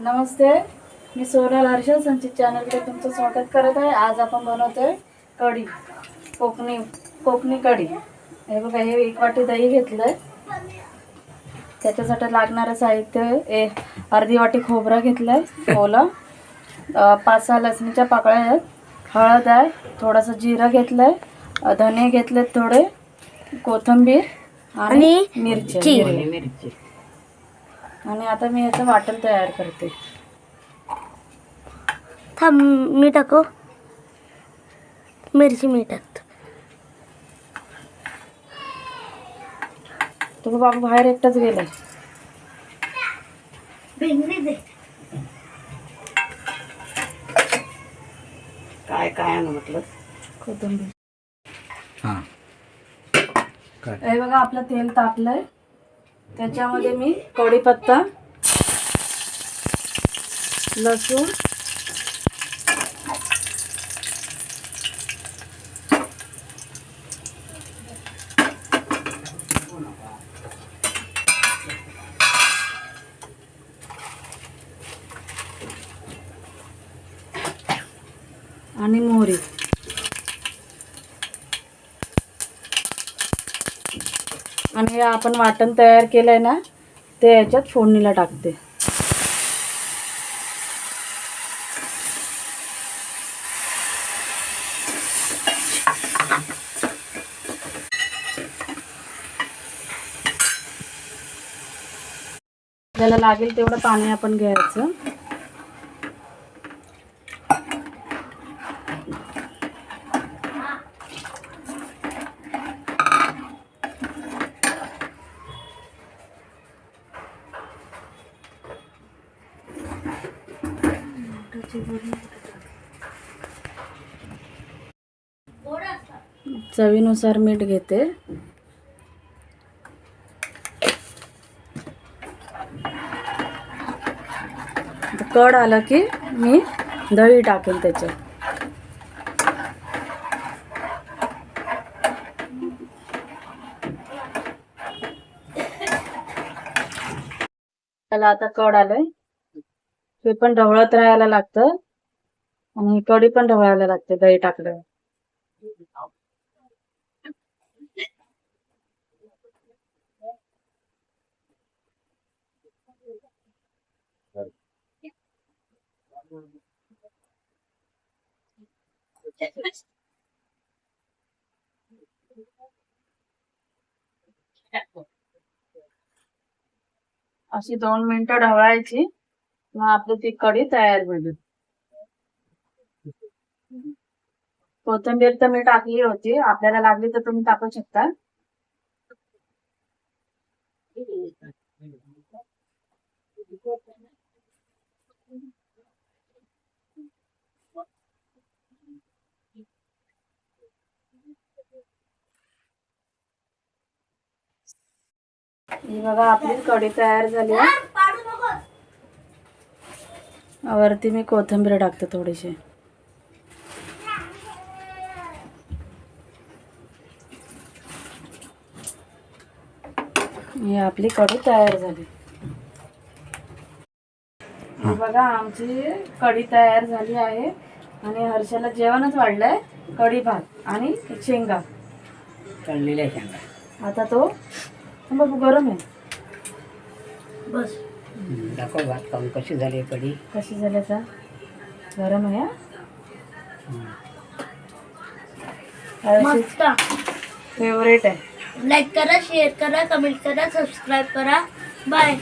नमस्ते. मी सोनल हर्षल संचित चॅनलकडे तुमचं स्वागत करत आहे. आज आपण बनवतोय कढी कोकणी कोकणी कढी. हे बघा हे एक वाटी दही घेतलंय. त्याच्यासाठी लागणारं साहित्य ए अर्धी वाटी खोबरं घेतलंय ओलं. अं, पाच सहा लसणीच्या पाकळ्या आहेत. हळद आहे थोडंसं जिरं घेतलंय. अं, धने घेतलेत थोडे. कोथिंबीर आणि मिरची. हिरवी. आणि आता मी याचं वाटण तयार करते. थांब मी टाकू? मिरची मी टाकतो. तो बाबा बाहेर एकटाच गेलाय. काय काय म्हटलं? कोथिंबीर. हां. काय? हे बघा आपलं तेल तापलंय. त्याच्यामध्ये मी कढीपत्ता लसूण आणि मोहरी. आणि हे आपण वाटण तयार केलंय ना ते याच्यात फोडणीला टाकते. आपल्याला लागेल तेवढं पाणी आपण घ्यायचं. चवीनुसार मीठ घेते. कड आलं की मी दही टाकेल त्याच्यात. त्याला आता कड आलंय. हे पण ढवळत राहायला लागतं. आणि कढी पण ढवळायला लागते दही टाकल्यावर. अशी दोन मिनिटं ढवळायची. मग आपली ती कढी तयार होईल. कोथिंबीर तर मी टाकली होती. आपल्याला लागली तर तुम्ही टाकू शकता. बघा आपली कढी तयार झाली. वरती मी कोथिंबीर टाकते थोडीशी. ही आपली कढी तयार झाली. बघा आमची कढी तयार झाली आहे. आणि हर्षाला जेवणच वाढलंय कढी भात आणि शेंगा. तळलेल्या शेंगा. आता तो बाबू गरम आहे. बस. दाखव भात खाऊन कशी झाली कढी. कशी झाली आता? गरम आहे मस्त. फेवरेट आहे. लाईक करा शेअर करा कमेंट करा सबस्क्राईब करा. बाय